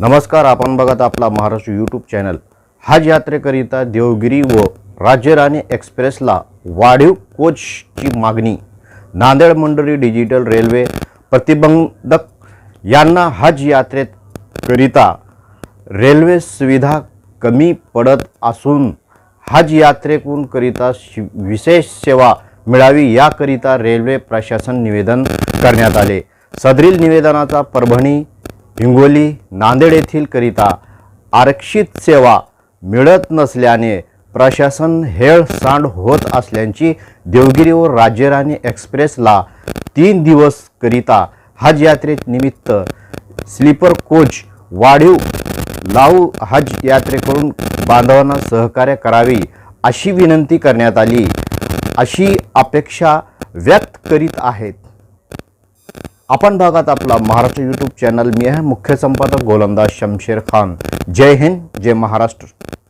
नमस्कार आपण बघत आपला महाराष्ट्र यूट्यूब चॅनल हज यात्रेकरिता देवगिरी व राज्यराणी एक्सप्रेसला वाढीव कोचची मागणी. नांदेड मंडळी डिजिटल रेल्वे प्रतिबंधक यांना हज यात्रेकरिता रेल्वे सुविधा कमी पडत असून हज यात्रेकूनकरिता शि विशेष सेवा मिळावी याकरिता रेल्वे प्रशासन निवेदन करण्यात आले. सदरील निवेदनाचा परभणी हिंगोली नांदेड येथील करिता आरक्षित सेवा मिळत नसल्याने प्रशासन हेळसांड होत असल्याची देवगिरी व राज्यराणी एक्सप्रेसला तीन दिवस करिता हज यात्रेत निमित्त स्लीपर कोच वाढीव लावू हज यात्रेकरून बांधवांना सहकार्य करावी अशी विनंती करण्यात आली. अशी अपेक्षा व्यक्त करीत आहेत. आपण भागात आपला महाराष्ट्र यूट्यूब चॅनल मी आहे मुख्य संपादक गोलंदाज शमशेर खान. जय हिंद जय महाराष्ट्र.